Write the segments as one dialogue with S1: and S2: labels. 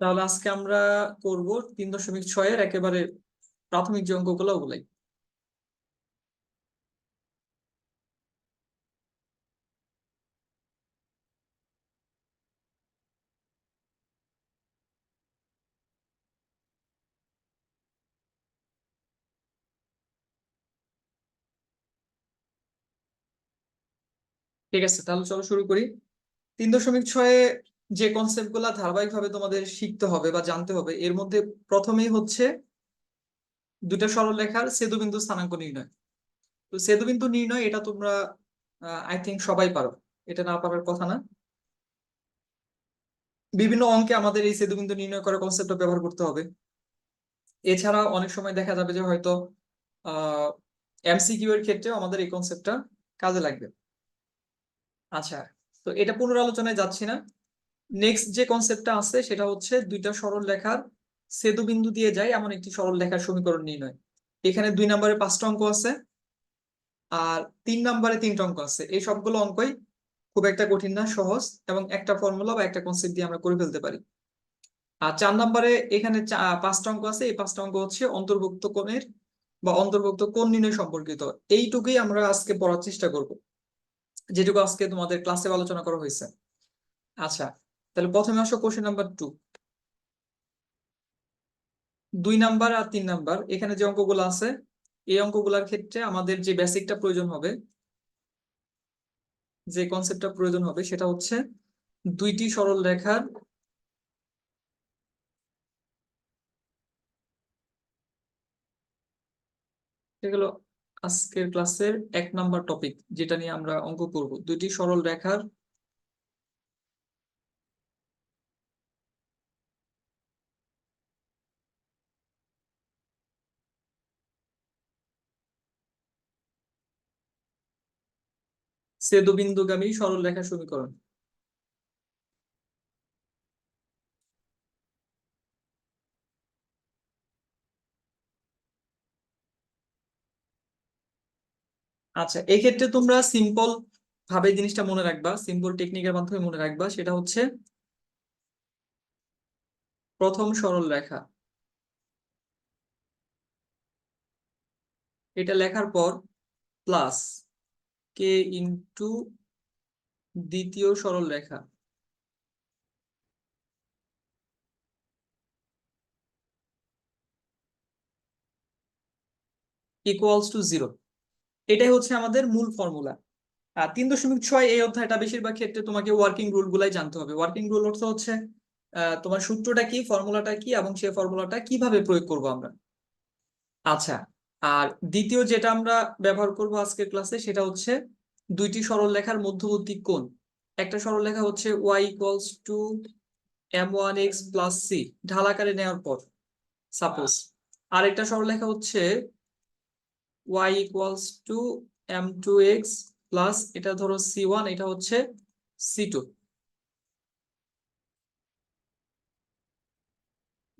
S1: তাহলে আজকে আমরা করব তিন দশমিক ছয়ের একেবারে প্রাথমিক যে অঙ্কগুলো ওগুলাই। ঠিক আছে, তাহলে চলো শুরু করি। তিন দশমিক ছয়ে যে কনসেপ্টগুলা ধারাবাহিকভাবে তোমাদের শিখতে হবে বা জানতে হবে, এর মধ্যে প্রথমেই হচ্ছে দুটা সরলরেখার ছেদবিন্দু স্থানাঙ্ক নির্ণয়। তো ছেদবিন্দু নির্ণয় এটা তোমরা আই থিঙ্ক সবাই পারো, এটা না পারার কথা না। বিভিন্ন অঙ্কে আমাদের এই ছেদবিন্দু নির্ণয় করার কনসেপ্টটা ব্যবহার করতে হবে। এছাড়া অনেক সময় দেখা যাবে যে হয়তো এমসিকিউ এর ক্ষেত্রে আমাদের এই কনসেপ্টটা কাজে লাগবে। আচ্ছা তো এটা পুনরালোচনায় যাচ্ছি না। নেক্সট যে কনসেপ্টটা আছে, সেটা হচ্ছে দুইটা সরল রেখার ছেদবিন্দু দিয়ে যায়, এমন একটি সরল লেখার সমীকরণ নির্ণয়। এখানে দুই নম্বরে পাঁচটা অঙ্ক আছে, আর তিন নম্বরে তিনটা অঙ্ক আছে। এই সবগুলো অঙ্কই খুব একটা কঠিন না, সহজ, এবং একটা ফর্মুলা বা একটা কনসেপ্ট দিয়ে আমরা করে ফেলতে পারি। আর চার নম্বরে এখানে পাঁচটা অঙ্ক আছে, এই পাঁচটা অঙ্ক হচ্ছে অন্তর্ভুক্ত কোণের বা অন্তর্ভুক্ত কোণ নির্ণয় সম্পর্কিত। এইটুকুই আমরা আজকে পড়ার চেষ্টা করব, যেটুকু আজকে তোমাদের ক্লাসে আলোচনা করা হয়েছে। আচ্ছা তাহলে প্রথমে আসো কোশ্চেন নাম্বার টু দুই নাম্বার আর তিন নাম্বার এখানে যে অঙ্কগুলো আছে, এই অঙ্কগুলোর ক্ষেত্রে আমাদের যে বেসিকটা প্রয়োজন হবে, যে কনসেপ্টটা প্রয়োজন হবে, সেটা হচ্ছে দুইটি সরল রেখার এগুলো আজকের ক্লাসের এক নাম্বার টপিক যেটা নিয়ে আমরা অঙ্ক করব। দুইটি সরল রেখার ছেদবিন্দুগামী সরল রেখা সমীকরণ। আচ্ছা এই ক্ষেত্রে তোমরা সিম্পল ভাবে জিনিসটা মনে রাখবা সিম্পল টেকনিকের মাধ্যমে মনে রাখবা, সেটা হচ্ছে প্রথম সরল রেখা এটা লেখার পর প্লাস কে ইন্টু দ্বিতীয় সরল রেখা? ইকুয়ালস টু জিরো এটাই হচ্ছে আমাদের মূল ফর্মুলা আর তিন দশমিক ছয় এই অধ্যায়টা বেশিরভাগ ক্ষেত্রে তোমাকে ওয়ার্কিং রুল গুলাই জানতে হবে। ওয়ার্কিং রুল অর্থ হচ্ছে তোমার সূত্রটা কি ফর্মুলাটা কি, এবং সেই ফর্মুলাটা কীভাবে প্রয়োগ করব আমরা? আচ্ছা আর দ্বিতীয় যেটা আমরা ব্যবহার করব আজকের ক্লাসে সেটা হচ্ছে দুইটি সরল লেখার মধ্যবর্তী কোণ। একটা সরল লেখা হচ্ছে Y equals to M one X plus C ঢালাকারে নেওয়ার পর সাপোজ আরেকটা সরল লেখা হচ্ছে Y equals to M two X plus এটা ধরো সি ওয়ান এটা হচ্ছে সি টু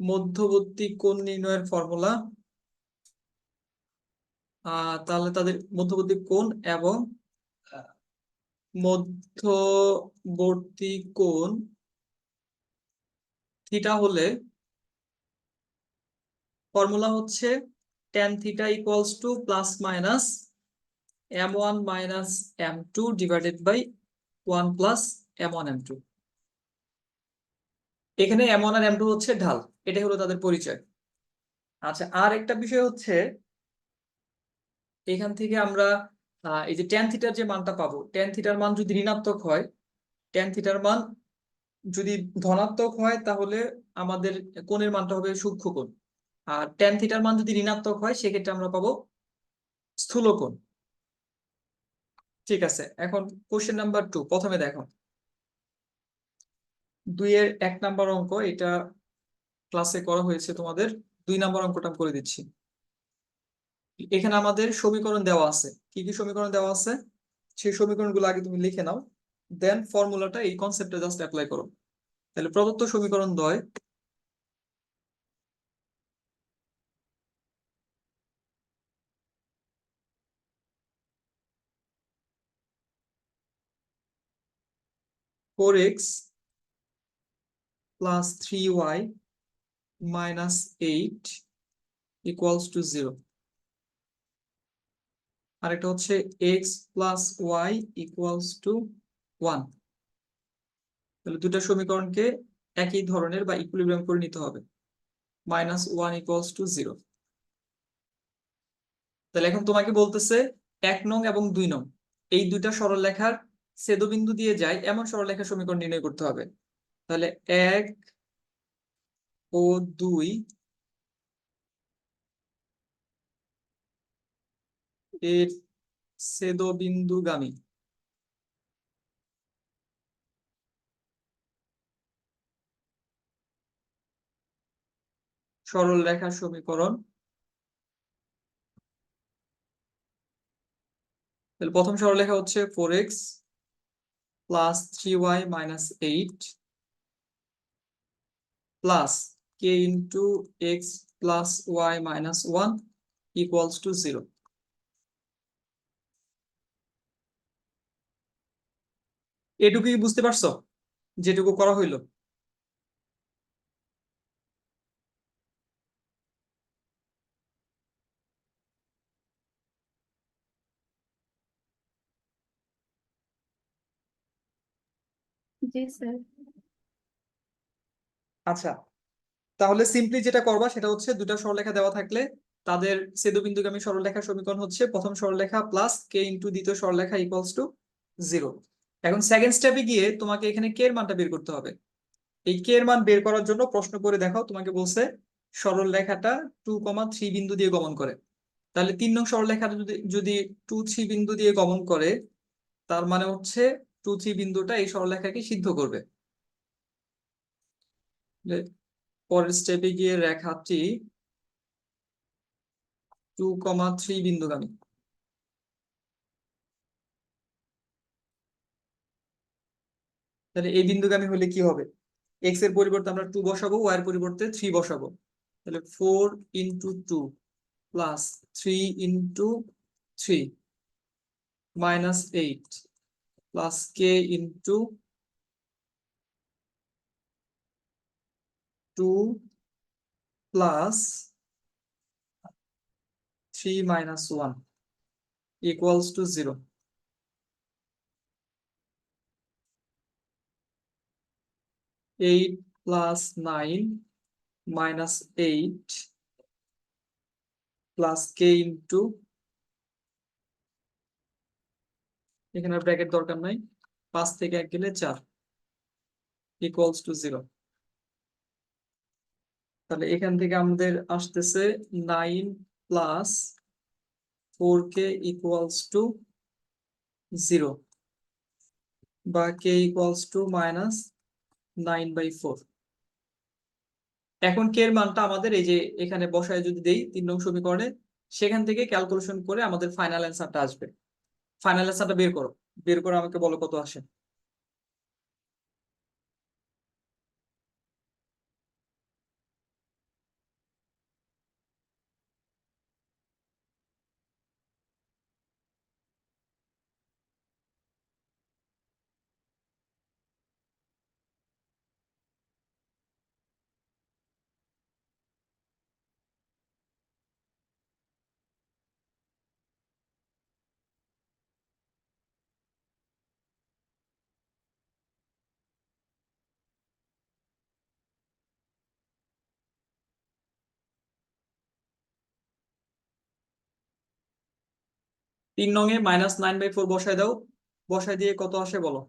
S1: মধ্যবর্তী কোণ নির্ণয়ের ফর্মুলা তাহলে তাদের মধ্যবর্তী কোণ এবং মধ্যবর্তী কোণ থিটা হলে ফর্মুলা হচ্ছে tan theta equals to plus minus m1 minus m2 divided by 1 plus m1 m2 এখানে m1 আর m2 হচ্ছে ঢাল, এটাই হলো তাদের পরিচয়। আচ্ছা আর একটা বিষয় হচ্ছে এখান থেকে আমরা এই যে ট্যান থিটার যে মানটা পাবো ট্যান থিটার মান যদি ঋণাত্মক হয় ট্যান থিটার মান যদি ধনাত্মক হয়, তাহলে আমাদের কোণের মানটা হবে সূক্ষ্ম কোণ। আর ট্যান থিটার মান যদি ঋণাত্মক হয়, সেক্ষেত্রে আমরা পাবো স্থূলকোণ ঠিক আছে, এখন কোশ্চেন নাম্বার টু প্রথমে দেখো। দুইয়ের এক নাম্বার অঙ্ক, এটা ক্লাসে করা হয়েছে তোমাদের। দুই নাম্বার অঙ্কটা করে দিচ্ছি। এখানে আমাদের সমীকরণ দেওয়া আছে। কি কি সমীকরণ দেওয়া আছে? সেই সমীকরণগুলো আগে তুমি লিখে নাও। দেন ফর্মুলাটা এই কনসেপ্টে জাস্ট অ্যাপ্লাই করো। তাহলে প্রদত্ত সমীকরণ দয়। Four X plus three Y minus eight equals to zero আরেকটা হচ্ছে X plus Y equals to one তাহলে দুটো সমীকরণকে একই ধরনের বা করে নিতে হবে। Minus one equals to zero তাহলে এখন তোমাকে বলতেছে এক নং এবং দুই নং। এই দুইটা সরলরেখার ছেদবিন্দু দিয়ে যায়, এমন সরলরেখার সমীকরণ নির্ণয় করতে হবে। তাহলে এক ও দুই এর ছেদবিন্দুগামী। সরল রেখার সমীকরণ। প্রথম সরলরেখা হচ্ছে four X plus three Y minus eight plus K into X plus Y minus one equals to zero এটুকুই বুঝতে পারছ? যেটুকু করা হইল। আচ্ছা তাহলে সিম্পলি যেটা করবা সেটা হচ্ছে দুটা সরলরেখা দেওয়া থাকলে তাদের ছেদবিন্দুগামী সরলরেখার সমীকরণ হচ্ছে প্রথম সরলরেখা প্লাস কে ইন্টু দ্বিতীয় সরলরেখা ইকুয়ালস টু জিরো এখন সেকেন্ড স্টেপে গিয়ে তোমাকে এখানে কে এর মানটা বের করতে হবে। এই কে এর মান বের করার জন্য প্রশ্ন করে দেখাও, তোমাকে বলছে সরল রেখাটা টু কমা থ্রি বিন্দু দিয়ে গমন করে। তাহলে তিন নং সরল রেখাটা যদি যদি টু থ্রি বিন্দু দিয়ে গমন করে, তার মানে হচ্ছে টু থ্রি বিন্দুটা এই সরলরেখাকে সিদ্ধ করবে। পরের স্টেপে গিয়ে রেখাটি টু কমা থ্রি বিন্দুগামী। তাহলে এই বিন্দুগামী হলে কি হবে? এক্সের পরিবর্তে আমরা টু বসাবো ওয়াই এর পরিবর্তে থ্রি বসাবো। তাহলে four into two plus three into three minus eight plus K into two plus three minus one equals to zero eight plus nine minus eight plus K into এখানে bracket দরকার নাই, পাঁচ থেকে এক গেলে চার ইকুয়ালস টু জিরো তাহলে এখান থেকে আমাদের আসতেছে nine plus four K equals to zero বা K equals to minus nine by four এখন কে এর মানটা আমাদের এই যে এখানে বসায় যদি দেই তিন নং সমীকরণে, সেখান থেকে ক্যালকুলেশন করে আমাদের ফাইনাল অ্যান্সারটা আসবে। ফাইনাল অ্যান্সারটা বের করো। বের করে আমাকে বলো কত আসে। তিন নং এ মাইনাস নাইন বাই ফোর বসায় দাও। বসায় দিয়ে কত আসে বলো?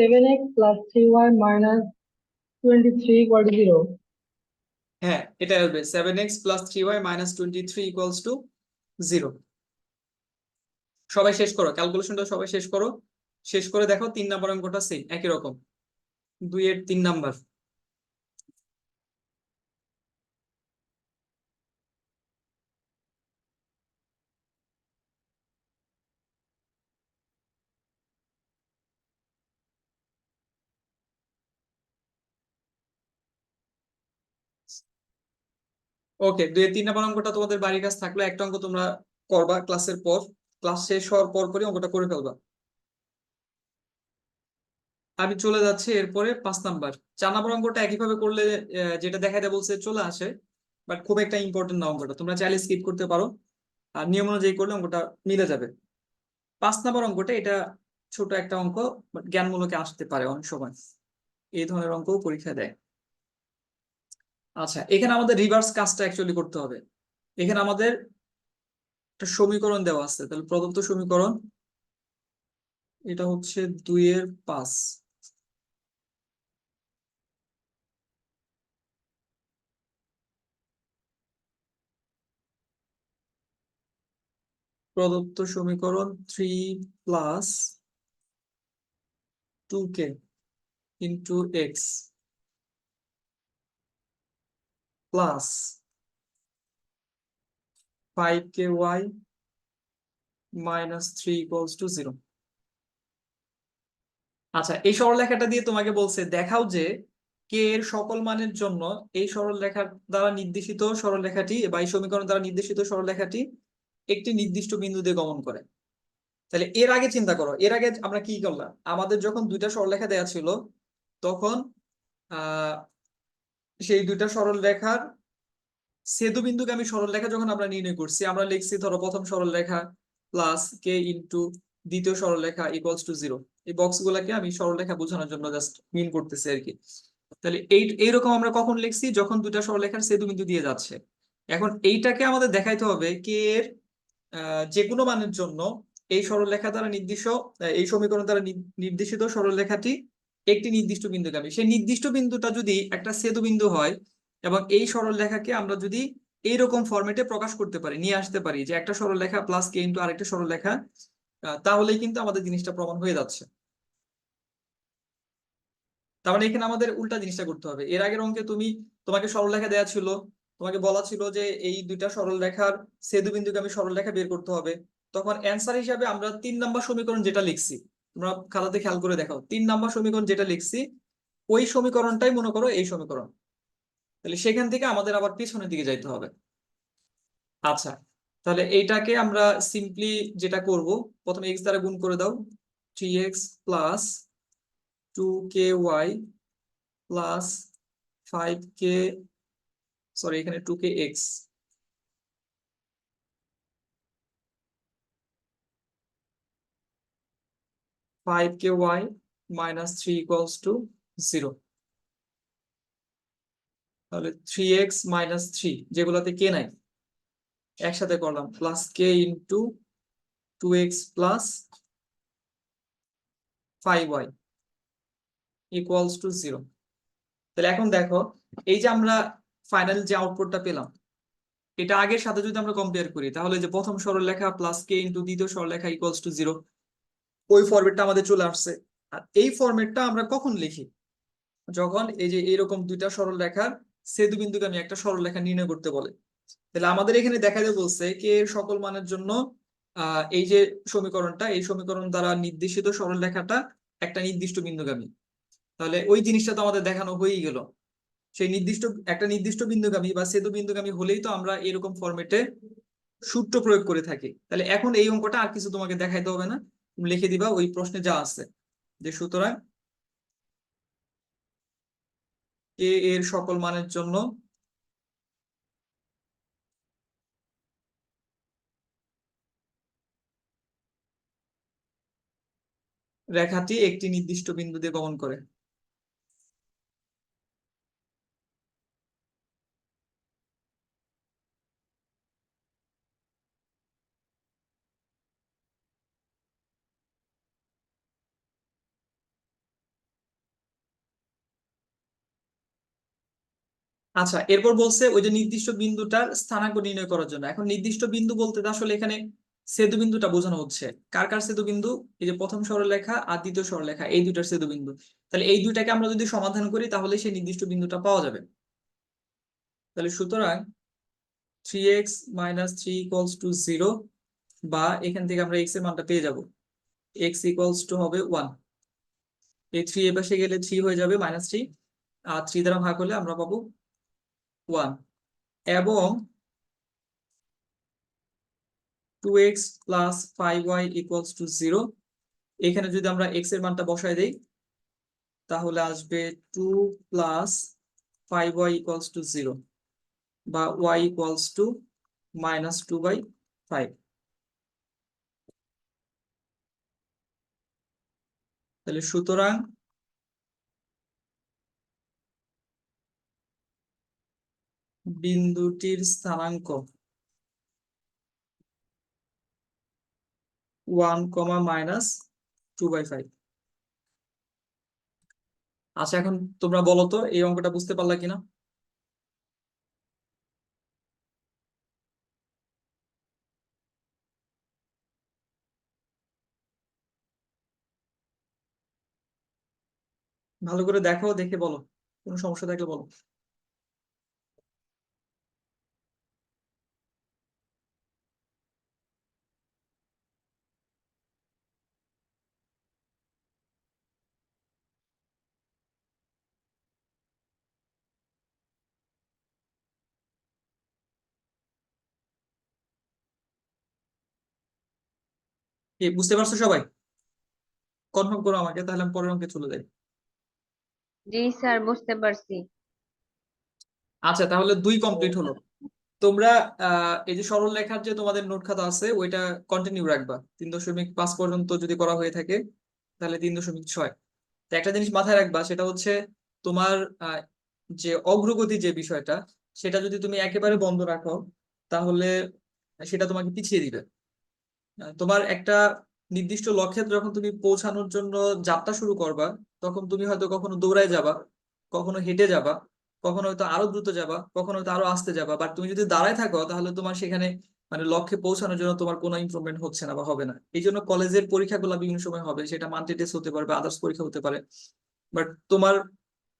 S2: Seven x plus three y minus twenty-three equal to zero.
S1: হ্যাঁ এটা plus three Y minus twenty three equals to zero সবাই শেষ করো ক্যালকুলেশনটা সবাই শেষ করো। শেষ করে দেখো তিন নাম্বার অঙ্কটা সেম একই রকম। দুই এর তিন নাম্বার। ওকে দুই তিন নম্বর অঙ্কটা তোমাদের বাড়ির কাছে থাকল একটা অঙ্ক তোমরা করবা ক্লাসের পর। ক্লাস শেষ হওয়ার পর পরই অঙ্কটা করে ফেলবা। আমি চলে যাচ্ছি এরপরে পাঁচ নাম্বার। চার নাম্বার অঙ্কটা একইভাবে করলে যেটা দেখাইতে বলছে চলে আসে বাট খুব একটা ইম্পর্টেন্ট না অঙ্কটা। তোমরা চাইলে স্কিপ করতে পারো। আর নিয়ম অনুযায়ী করলে অঙ্কটা মিলে যাবে। পাঁচ নাম্বার অঙ্কটা, এটা ছোট একটা অঙ্ক বাট জ্ঞানমূলকে আসতে পারে অনেক সময়। এই ধরনের অঙ্কও পরীক্ষা দেয়। আচ্ছা এখানে আমাদের রিভার্স কাজটা অ্যাকচুয়ালি করতে হবে। এখানে আমাদের একটা সমীকরণ দেওয়া আছে, তাহলে প্রদত্ত সমীকরণ এটা হচ্ছে দুইয়ের পাঁচ। প্রদত্ত সমীকরণ three plus two K into X K Y minus three equals to zero আচ্ছা এই সরলরেখাটা দিয়ে তোমাকে বলছে, দেখাও যে কে এর সকল মানের জন্য এই সরলরেখার দ্বারা নির্দেশিত সরলরেখাটি বা এই সমীকরণ দ্বারা নির্দেশিত সরলরেখাটি একটি নির্দিষ্ট বিন্দু দিয়ে গমন করে। তাহলে এর আগে চিন্তা করো, এর আগে আমরা কি করলাম? আমাদের যখন দুইটা সরলরেখা দেওয়া ছিল, তখন, আহ সেই দুইটা সরলরেখার ছেদবিন্দুগামী সরলরেখা যখন আমরা নির্ণয় করছি, আমরা লিখছি ধরো প্রথম সরলরেখা প্লাস কে ইন্টু দ্বিতীয় সরলরেখা ইকুয়ালস টু জিরো এই বক্স গুলাকে আমি সরলরেখা বোঝানোর জন্য জাস্ট মিন করতেছি আর কি। তাহলে এই, এইরকম আমরা কখন লিখছি? যখন দুইটা দুটা সরলরেখার ছেদবিন্দু দিয়ে যাচ্ছে। এখন এইটাকে আমাদের দেখাইতে হবে কে এর যে কোনো মানের জন্য এই সরলরেখা দ্বারা নির্দিষ্ট এই সমীকরণ দ্বারা নির্দেশিত সরলরেখাটি একটি নির্দিষ্ট বিন্দুগামী সেই নির্দিষ্ট বিন্দুটা যদি একটা ছেদবিন্দু হয় এবং এই সরলরেখাকে আমরা যদি এইরকম ফরম্যাটে প্রকাশ করতে পারি নিয়ে আসতে পারি যে একটা সরলরেখা প্লাস কে ইন্টু আরেকটা সরলরেখা আহ, তাহলেই কিন্তু আমাদের জিনিসটা প্রমাণ হয়ে যাচ্ছে। তার মানে এখানে আমাদের উল্টা জিনিসটা করতে হবে। এর আগের অঙ্কে তুমি তোমাকে সরলরেখা দেওয়া ছিল তোমাকে বলা ছিল যে এই দুইটা সরল লেখার সেদু বিন্দুকে আমি সরল সরলরেখা বের করতে হবে। তখন অ্যান্সার হিসাবে আমরা তিন নাম্বার সমীকরণ যেটা লিখছি তোমরা খাতাতে খেয়াল করে দেখো তিন নাম্বার সমীকরণ যেটা লিখছি, ওই সমীকরণটাই মনে করো এই সমীকরণ। তাহলে সেখান থেকে আমাদের আবার পিছনের দিকে যাইতে হবে। আচ্ছা তাহলে এইটাকে আমরা সিম্পলি যেটা করব, প্রথমে এক্স দ্বারা গুণ করে দাও three X plus two K Y plus five K sorry এখানে two K X five K Y minus three equals to zero তাহলে থ্রি এক্স মাইনাস থ্রি যেগুলোতে কে নাই, একসাথে করলাম plus K into two X plus five Y equals to zero তাহলে এখন দেখো, এই যে আমরা ফাইনাল যে আউটপুটটা পেলাম, এটা আগের সাথে যদি আমরা কম্পেয়ার করি, তাহলে যে প্রথম সরলরেখা প্লাস কে ইন্টু দ্বিতীয় সরলরেখা ইকুয়ালস টু জিরো ওই ফরম্যাটটা আমাদের চলে আসছে। আর এই ফরম্যাটটা আমরা কখন লিখি? যখন এই যে এরকম দুইটা সরল সরলরেখার ছেদবিন্দুকে আমি একটা সরলরেখা নির্ণয় করতে বলে। তাহলে আমাদের এখানে দেখা যায় বলছে কে সকল মানের জন্য এই যে সমীকরণটা, এই সমীকরণ দ্বারা নির্দেশিত সরলরেখাটা একটা নির্দিষ্ট বিন্দুগামী। তাহলে ওই জিনিসটা তো আমাদের দেখানো হয়েই গেল। সেই নির্দিষ্ট, একটা নির্দিষ্ট বিন্দুগামী বা সেতু বিন্দুগামী হলেই তো আমরা এরকম ফরম্যাটে সূত্র প্রয়োগ করে থাকি। তাহলে এখন এই অঙ্কটা আর কিছু তোমাকে দেখাইতে হবে না। লিখে দিবা ওই প্রশ্নে যা আছে। যে সুতরাং কে এর সকল মানের জন্য রেখাটি একটি নির্দিষ্ট বিন্দু দিয়ে গমন করে? আচ্ছা এরপর বলছে ওই যে নির্দিষ্ট বিন্দুটার স্থানাঙ্ক নির্ণয় করার জন্য। এখন নির্দিষ্ট বিন্দু বলতে আসলে এখানে সেতু বিন্দুটা বোঝানো হচ্ছে। কার কার সেতু বিন্দু? এই যে প্রথম সরলরেখা আর দ্বিতীয় সরলরেখা, এই দুইটার সেতু বিন্দু। তাহলে এই দুইটাকে আমরা যদি সমাধান করি, তাহলে সেই নির্দিষ্ট বিন্দুটা পাওয়া যাবে। তাহলে সুতরাং three X minus three equals to zero বা এখান থেকে আমরা এক্সের মানটা পেয়ে যাব। এক্স ইকুয়ালস টু হবে ওয়ান এই থ্রি এ পাশে গেলে থ্রি হয়ে যাবে মাইনাস থ্রি আর থ্রি দ্বারা ভাগ হলে আমরা পাবো ওয়ান এবং two X plus five Y equals to zero এখানে যদি আমরা এক্সের মানটা বসাই দেই, তাহলে আসবে two plus five Y equals to zero বা Y equals to minus two by five তাহলে সুতরাং বিন্দুটির স্থানাঙ্ক one comma minus two by five আচ্ছা এখন তোমরা বলো তো, এই অঙ্কটা বুঝতে পারলা কিনা? ভালো করে দেখো, দেখে বলো। কোনো সমস্যা থাকলে বলো। কি বুঝতে পারছ সবাই? কনফার্ম করো আমাকে তাহলে আমি পরের অঙ্কে চলে যাই।
S3: জি স্যার বুঝতে পারছি।
S1: আচ্ছা তাহলে দুই কমপ্লিট হলো। তোমরা এই যে সরল লেখার যে তোমাদের নোট খাতা আছে ওইটা কন্টিনিউ রাখবা। তিন দশমিক পাঁচ পর্যন্ত যদি করা হয়ে থাকে তাহলে তিন দশমিক ছয়। তো একটা জিনিস মাথায় রাখবা সেটা হচ্ছে তোমার যে অগ্রগতি যে বিষয়টা সেটা যদি তুমি একেবারে বন্ধ রাখো তাহলে সেটা তোমাকে পিছিয়ে দিবে। তোমার একটা নির্দিষ্ট লক্ষ্যে যখন তুমি পৌঁছানোর জন্য যাত্রা শুরু করবা, তখন তুমি হয়তো কখনো দৌড়ায় যাবা, কখনো হেঁটে যাবা, কখনো হয়তো আরও দ্রুত যাবা, কখনো হয়তো আরও আস্তে যাবা। বাট তুমি যদি দাঁড়ায় থাকো, তাহলে তোমার সেখানে মানে লক্ষ্যে পৌঁছানোর জন্য তোমার কোনো ইমপ্রুভমেন্ট হচ্ছে না বা হবে না। এই জন্য কলেজের পরীক্ষাগুলো বিভিন্ন সময় হবে, সেটা মাল্টি টেস্ট হতে পারে আদার্স পরীক্ষা হতে পারে। বাট তোমার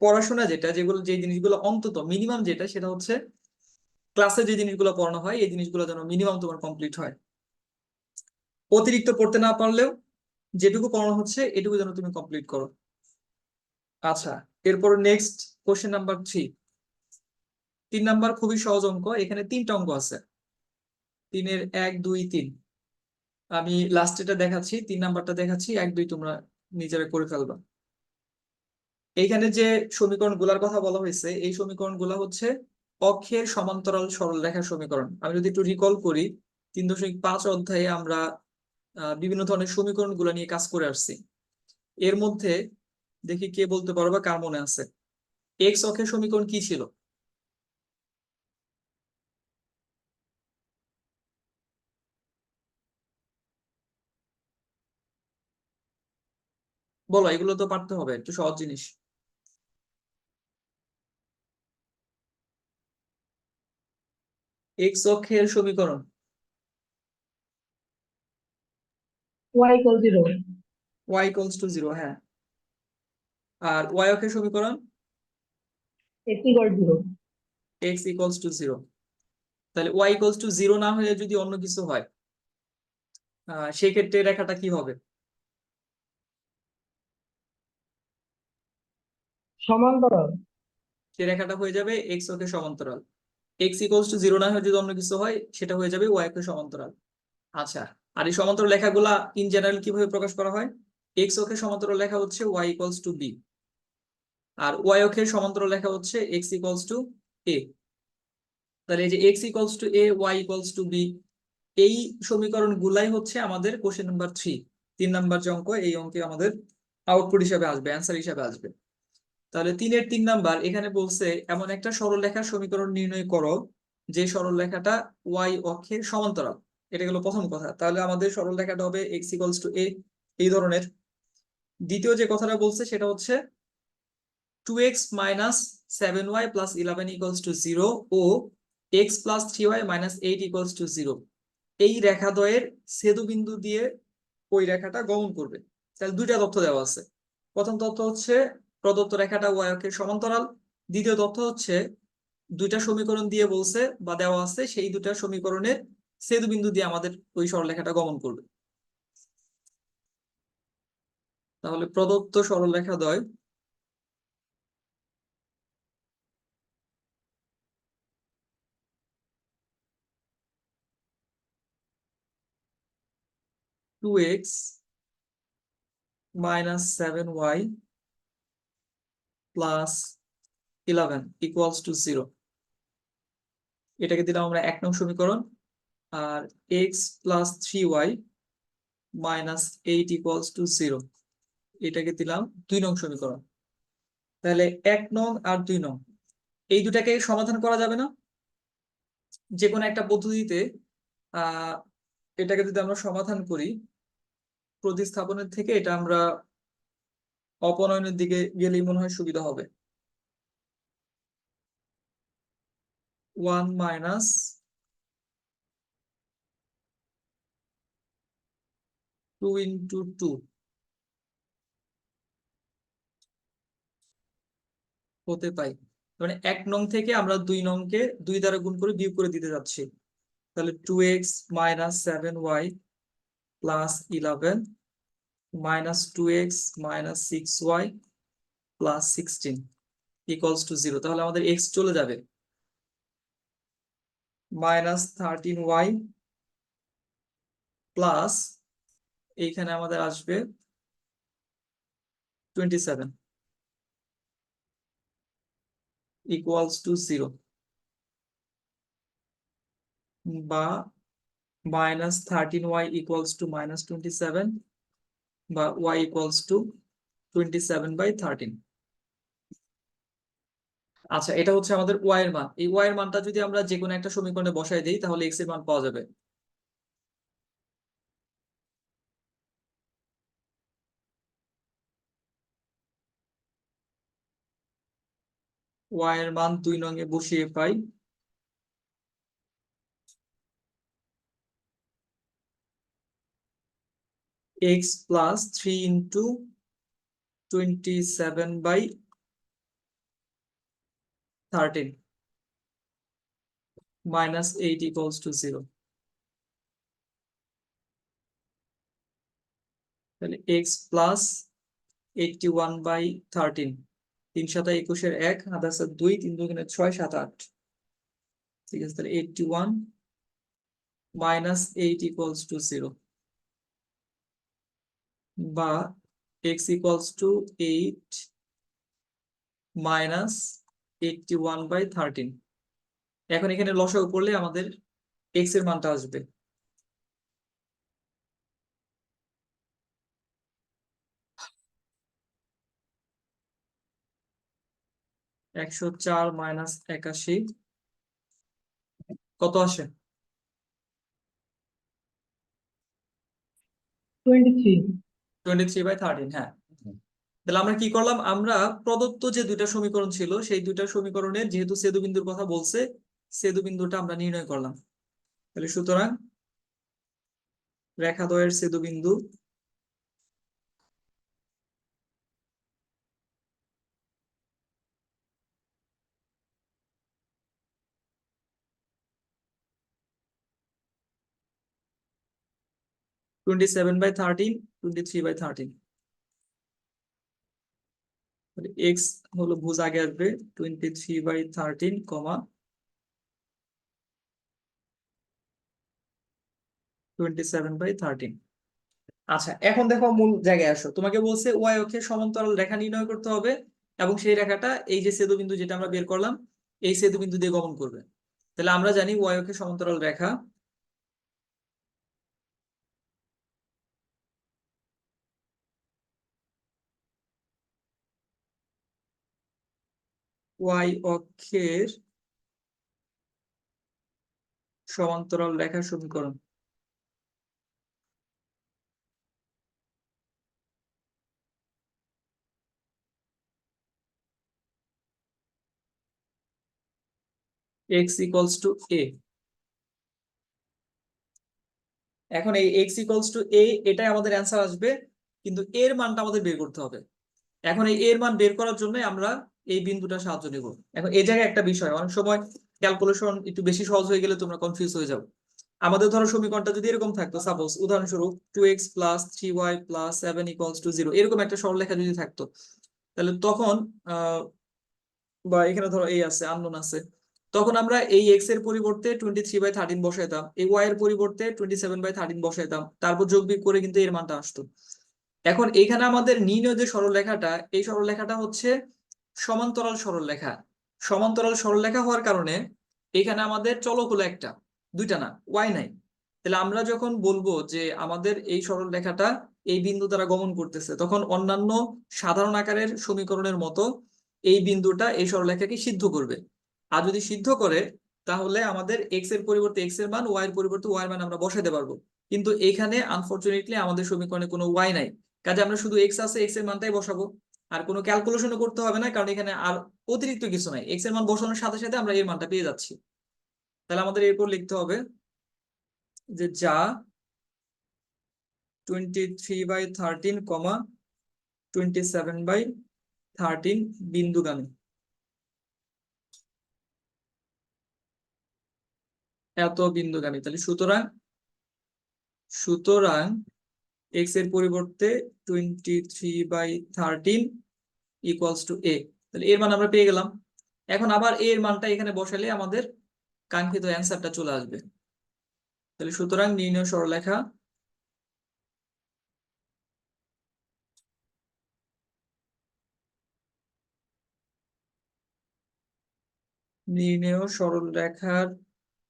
S1: পড়াশোনা যেটা, যেগুলো, যে জিনিসগুলো অন্তত মিনিমাম যেটা, সেটা হচ্ছে ক্লাসে যে জিনিসগুলো পড়ানো হয়, এই জিনিসগুলো যেন মিনিমাম তোমার কমপ্লিট হয়। অতিরিক্ত পড়তে না পারলেও যেটুকু পড়ানো হচ্ছে, এটুকু যেন তুমি কমপ্লিট করো। আচ্ছা এরপর নেক্সট কোশ্চেন নাম্বার থ্রি তিন নাম্বার খুবই সহজ অঙ্ক, এখানে তিনটা অঙ্ক আছে। তিনের এক, দুই, তিন। আমি লাস্টেটা দেখাচ্ছি, তিন নাম্বারটা দেখাচ্ছি, এক, দুই তোমরা নিজেরা করে ফেলবা। এইখানে যে সমীকরণগুলার কথা বলা হয়েছে, এই সমীকরণগুলা হচ্ছে অক্ষের সমান্তরাল সরলরেখার সমীকরণ। আমি যদি একটু রিকল করি, তিন দশমিক পাঁচ অধ্যায়ে আমরা বিভিন্ন ধরনের সমীকরণগুলা নিয়ে কাজ করে আসছি। এর মধ্যে দেখি কে বলতে পারো বা কার মনে আছে? এক্স অক্ষের সমীকরণ কি ছিল? বলো, এগুলো তো পারতে হবে, একটু সহজ জিনিস। এক্স অক্ষের সমীকরণ।
S2: Y equal zero.
S1: Y equals to zero হ্যাঁ। আর y অক্ষের সমীকরণ?
S2: X equal zero.
S1: X equals to zero তাহলে y ইকুয়ালস টু জিরো না হয়ে যদি অন্য কিছু হয় সেই ক্ষেত্রে রেখাটা কি হবে?
S2: সমান্তরাল।
S1: সেই রেখাটা হয়ে যাবে x অক্ষের সমান্তরাল। X ইকুয়ালস টু জিরো না হয়ে যদি অন্য কিছু হয় সেটা হয়ে যাবে y অক্ষের সমান্তরাল। আচ্ছা। আর এই সমান্তরাল লেখাগুলা ইন জেনারেল কীভাবে প্রকাশ করা হয়? x অক্ষের সমান্তরাল লেখা হচ্ছে y ইকুয়ালস টু বি আর y অক্ষের সমান্তরাল লেখা হচ্ছে x ইকুয়ালস টু এ তাহলে এই যে x equals to A y equals to B এই সমীকরণ গুলাই হচ্ছে আমাদের কোশ্চেন নাম্বার থ্রি তিন নাম্বার যে অঙ্ক, এই অঙ্কে আমাদের আউটপুট হিসাবে আসবে অ্যান্সার হিসাবে আসবে। তাহলে তিনের তিন নাম্বার, এখানে বলছে এমন একটা সরলরেখার সমীকরণ নির্ণয় করো, যে সরলরেখাটা y অক্ষের সমান্তরাল। এটা গেল প্রথম কথা। তাহলে আমাদের সরল রেখাটা হবে এক্স ইকলস টু a, এই ধরনের। দ্বিতীয় যে কথাটা বলছে সেটা হচ্ছে two X minus seven Y plus eleven equals to zero O X plus three Y minus eight equals to zero এই রেখাদ্বয়ের ছেদবিন্দু দিয়ে ওই রেখাটা গমন করবে। তাহলে দুইটা তথ্য দেওয়া আছে। প্রথম তথ্য হচ্ছে প্রদত্ত রেখাটা y অক্ষের সমান্তরাল। দ্বিতীয় তথ্য হচ্ছে দুইটা সমীকরণ দিয়ে বলছে বা দেওয়া আছে সেই দুটা সমীকরণের সেতু বিন্দু দিয়ে আমাদের ওই সরলরেখাটা গমন করবে। তাহলে প্রদত্ত সরলরেখা দয় two X minus seven Y plus eleven equals to zero এটাকে দিলাম আমরা এক নং সমীকরণ। আর X plus three Y minus eight equals to zero এটাকে দিলাম দুই নং সমীকরণ। তাহলে এক নং আর দুই নং, এই দুটাকে সমাধান করা যাবে না? যে কোনো একটা পদ্ধতিতে এটাকে যদি আমরা সমাধান করি, প্রতিস্থাপনের থেকে এটা আমরা অপনয়নের দিকে গেলেই মনে হয় সুবিধা হবে। One minus two into two হতে পাই মানে এক নং থেকে আমরা দুই নংকে দুই দ্বারা গুণ করে বিয়োগ করে দিতে যাচ্ছি। তাহলে two X minus seven Y plus eleven minus two X minus six Y plus sixteen equals to zero তাহলে আমাদের এক্স চলে যাবে। মাইনাস থার্টিন ওয়াই প্লাস এইখানে আমাদের আসবে twenty seven equals to zero বা minus thirteen Y equals to minus twenty seven বা Y equals to twenty seven by thirteen আচ্ছা এটা হচ্ছে আমাদের ওয়াই এর মান। এই ওয়াই এর মানটা যদি আমরা যে কোনো একটা সমীকরণে বসাই দিই, তাহলে এক্সের মান পাওয়া যাবে ওয়াই এর মান দুই নং এ বসিয়ে পাই। X plus three into twenty seven by thirteen minus eight equals to zero তাহলে X plus eighty one by thirteen তিন সাতা একুশের এক সাত দুই, তিন দুগুণে ছয়, সাত, আট। ঠিক আছে, তাহলে eighty one minus eight equals to zero বা X equals to eight minus eighty one by thirteen এখন এখানে লসাগু করলে আমাদের এক্সের মানটা আসবে। একশো চার মাইনাস একাশি। কত আসে? হ্যাঁ। তাহলে আমরা কি করলাম? আমরা প্রদত্ত যে দুইটা সমীকরণ ছিল সেই দুইটা যেহেতু সেদুবিন্দুর কথা বলছে সেদুবিন্দুটা আমরা নির্ণয় করলাম। তাহলে সুতরাং রেখাদ্বয়ের সেদুবিন্দু 27 by 13 23 by 13 মানে x হলো ভুজ আগে আসবে 23 by 13 কমা 27 by 13 আচ্ছা এখন দেখো মূল জায়গায় আসো। তোমাকে বলছে ওয়াই অক্ষে সমান্তরাল রেখা নির্ণয় করতে হবে এবং সেই রেখাটা এই যে ছেদবিন্দু যেটা আমরা বের করলাম, এই ছেদবিন্দু দিয়ে গমন করবে। তাহলে আমরা জানি y অক্ষে সমান্তরাল রেখা ওয়াই অক্ষের সমান্তরাল রেখা সমীকরণ। এক্স ইকুয়ালস টু এ এখন এই এক্স ইকুয়ালস টু এ এটাই আমাদের অ্যান্সার আসবে, কিন্তু এর মানটা আমাদের বের করতে হবে। এখন এই এর মান বের করার জন্য আমরা এই বিন্দুটা সাহায্য নেব। এখন এই জায়গায় একটা বিষয়, অনেক সময় ক্যালকুলেশন একটু বেশি সহজ হয়ে গেলে তোমরা কনফিউজ হয়ে যাও। আমাদের ধরো সমীকরণটা যদি এরকম থাকতো সাপোজ উদাহরণস্বরূপ two X plus three Y plus seven equals to zero এরকম একটা সরলরেখা যদি থাকতো, তাহলে তখন বা এখানে ধরো এই আছে আননোন আছে, তখন আমরা এই এক্সের পরিবর্তে টোয়েন্টি থ্রি বাই থার্টিন বসাইতাম, এই ওয়াই এর পরিবর্তে টোয়েন্টি সেভেন বাই থার্টিন বসাইতাম, তারপর যোগ বিয়োগ করে কিন্তু এর মানটা আসতো। এখন এখানে আমাদের নির্ণয় যে সরলরেখাটা, এই সরলরেখাটা হচ্ছে সমান্তরাল সরলরেখা সমান্তরাল সরলরেখা হওয়ার কারণে এখানে আমাদের চলক হলো একটা, দুইটা না ওয়াই নাই। তাহলে আমরা যখন বলব যে আমাদের এই সরলরেখাটা এই বিন্দু দ্বারা গমন করতেছে, তখন অন্যান্য সাধারণ আকারের সমীকরণের মতো এই বিন্দুটা এই সরলরেখাকে সিদ্ধ করবে। আর যদি সিদ্ধ করে, তাহলে আমাদের এক্সের পরিবর্তে এক্সের মান ওয়াই এর পরিবর্তে ওয়াই এর মান আমরা বসাতে পারব। কিন্তু এখানে আনফরচুনেটলি আমাদের সমীকরণে কোনো ওয়াই নাই। কাজে আমরা শুধু এক্স আছে এক্সের মানটাই বসাবো। আর কোনো ক্যালকুলেশনও করতে হবে না, কারণ এখানে আর অতিরিক্ত কিছু নাই। এক্সের মান বসানোর সাথে সাথে আমরা এর মানটা পেয়ে যাচ্ছি। তাহলে আমাদের এরপর লিখতে হবে যে যা twenty three by thirteen comma twenty seven by thirteen বিন্দুগামী। এত বিন্দুগামী। তাহলে সুতরাং সুতরাং এক্সের পরিবর্তে twenty three by thirteen equals to A তাহলে এর মান আমরা পেয়ে গেলাম। এখন আবার এর মানটা এখানে বসালে আমাদের কাঙ্ক্ষিত অ্যান্সারটা চলে আসবে। তাহলে সুতরাং নির্ণয় সরলরেখা নির্ণেয় সরলরেখার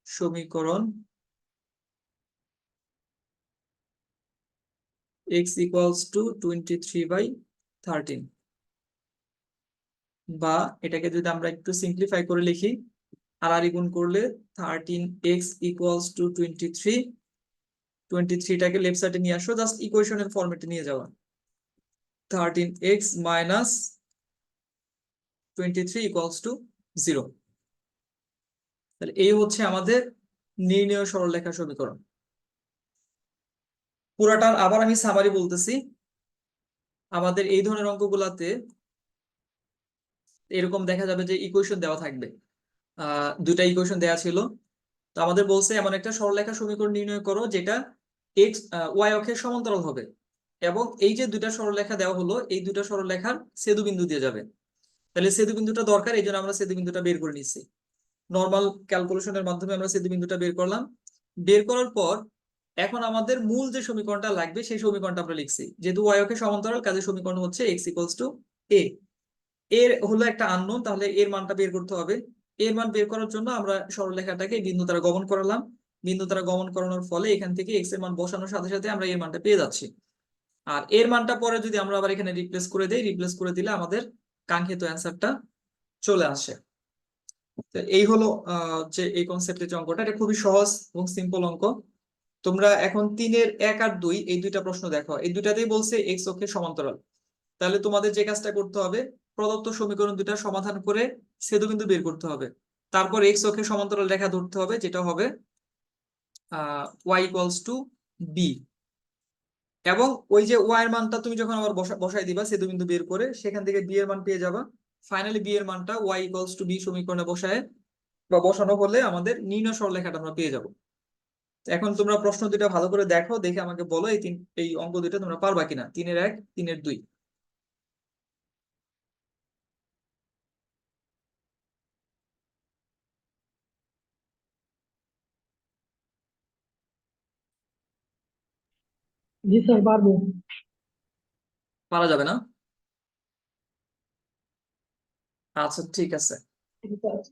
S1: সমীকরণ x equals to twenty three by thirteen বা এটাকে যদি আমরা একটু সিম্পলিফাই করে লিখি, আর আর গুণ করলে thirteen X equals to twenty three twenty থ্রিটাকে left সাইডে নিয়ে আসো জাস্ট ইকুয়েশনের ফরম্যাটে নিয়ে যাওয়া। Thirteen X minus twenty three equals to zero তাহলে এই হচ্ছে আমাদের নির্ণয় সরলরেখা সমীকরণ। পুরাটার আবার আমি সামারি বলতেছি। আমাদের এই ধরনের অঙ্কগুলাতে এরকম দেখা যাবে যে ইকুয়েশন দেওয়া থাকবে। দুইটা ইকুয়েশন দেওয়া ছিল। তো আমাদের বলছে এমন একটা সরলরেখা সমীকরণ নির্ণয় করো যেটা এক্স ওয়াই অক্ষের সমান্তরাল হবে। এবং এই যে দুইটা সরলরেখা দেওয়া হলো, এই দুইটা সরলরেখার সেদু বিন্দু দিয়ে যাবে। তাহলে সেদু বিন্দুটা দরকার, এই জন্য আমরা সেদু বিন্দুটা বের করে নিচ্ছি নর্মাল ক্যালকুলেশনের মাধ্যমে আমরা সেতু বিন্দুটা বের করলাম। বের করার পর এখন আমাদের মূল যে সমীকরণটা লাগবে, সেই সমীকরণটা আমরা লিখছি। যেহেতু y অক্ষের সমান্তরাল, কাজের সমীকরণ হচ্ছে x ইকুয়ালস টু এ এর হলো একটা আননোন তাহলে এর মানটা বের করতে হবে। এর মান বের করার জন্য আমরা সরলরেখাটাকে বিন্দু দ্বারা গমন করালাম। বিন্দু দ্বারা গমন করানোর ফলে এখান থেকে এক্সের মান বসানোর সাথে সাথে আমরা এর মানটা পেয়ে যাচ্ছি। আর এর মানটা পরে যদি আমরা আবার এখানে রিপ্লেস করে দেই রিপ্লেস করে দিলে আমাদের কাঙ্ক্ষিত অ্যান্সারটা চলে আসে। এই হলো যে এই কনসেপ্টের যে অঙ্কটা, এটা খুবই সহজ এবং সিম্পল অঙ্ক। তোমরা এখন তিনের এক আর দুই, এই দুইটা প্রশ্ন দেখো। এই দুইটাতেই বলছে এক্স অক্ষের সমান্তরাল। তাহলে তোমাদের যে কাজটা করতে হবে, প্রদত্ত সমীকরণ দুইটা সমাধান করে সেদু কিন্তু বের করতে হবে। তারপর এক্স অক্ষের সমান্তরাল রেখা ধরতে হবে, যেটা হবে ওয়াই ইকুয়ালস টু বি এবং ওই যে ওয়াই এর মানটা তুমি যখন আবার বসাই দিবা ছেদবিন্দু বের করে, সেখান থেকে বি এর মান পেয়ে যাবা। ফাইনালি বি এর মানটা ওয়াই ইকুয়ালস টু বি সমীকরণে বসায় বা বসানো হলে আমাদের নির্ণয় সরলরেখাটা আমরা পেয়ে যাব। এখন তোমরা প্রশ্ন দুইটা ভালো করে দেখো দেখে আমাকে বলো এই তিন এই অঙ্ক দুইটা তোমরা পারবা কিনা? তিনের এক তিনের দুই।
S2: জি স্যার পারব।
S1: পারা যাবে না? আচ্ছা ঠিক আছে।
S2: ঠিক আছে।